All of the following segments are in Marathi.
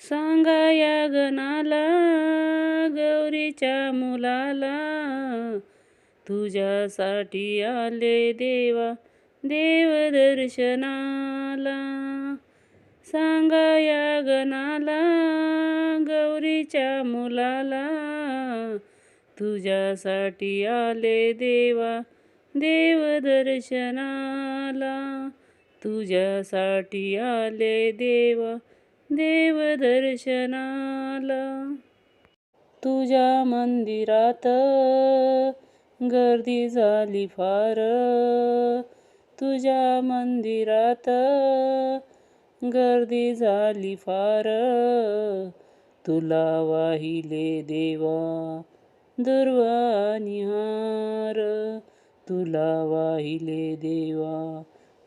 सांगा या गणाला गौरीच्या मुलाला तुझ्यासाठी आले देवा देव दर्शनाला सांगा या गणाला गौरीच्या मुलाला तुझ्यासाठी आले देवा देव दर्शनाला तुझ्यासाठी आले देवा देव दर्शनाला तुझ्या मंदिरात गर्दी झाली फार. तुझ्या मंदिरात गर्दी झाली फार. तुला वाहिले देवा दुर्वा निहार तुला वाहिले देवा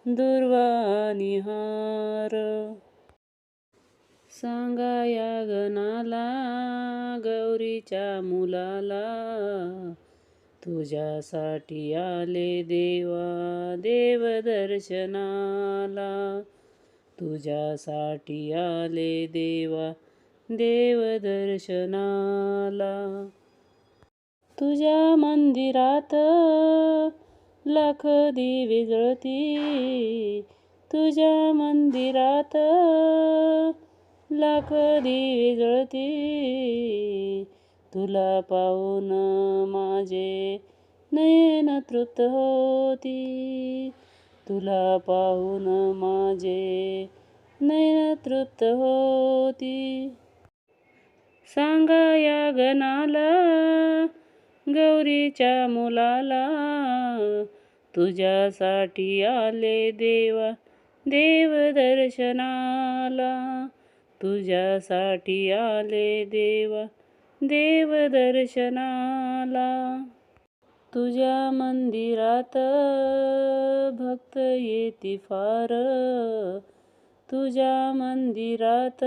दुर्वा निहार सांगा या गणाला गौरीच्या मुलाला तुझ्यासाठी आले देवा देव दर्शनाला तुझ्यासाठी आले देवा देव दर्शनाला तुझ्या मंदिरात लाख दिवे जळती तुझ्या मंदिरात लाख दिवे जळती. तुला पाहून माझे नयन तृप्त होती. तुला पाहून माझे नयन तृप्त होती. सांगा या गणाला गौरीच्या मुलाला तुझ्यासाठी आले देवा देव दर्शनाला तुझ्यासाठी आले देवा देव दर्शनाला. तुझ्या मंदिरात भक्त येती फार. तुझ्या मंदिरात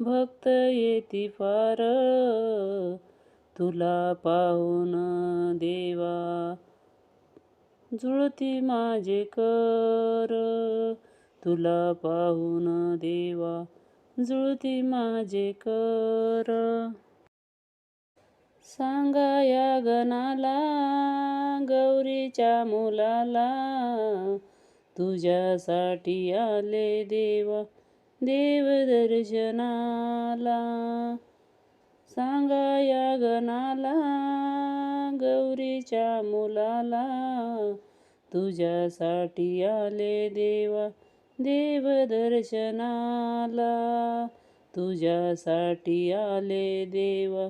भक्त येती फार. तुला पाहून देवा जुळती माझे कर. तुला पाहून देवा जुळती माझे कर. सांगा या गणाला गौरीच्या मुलाला तुझ्यासाठी आले देवा देवदर्शनाला सांगा या गणाला गौरीच्या मुलाला तुझ्यासाठी आले देवा देव दर्शनाला तुझ्यासाठी आले देवा.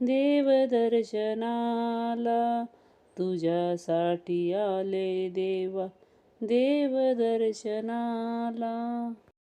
देव दर्शनाला तुझ्यासाठी आले देवा. देव दर्शनाला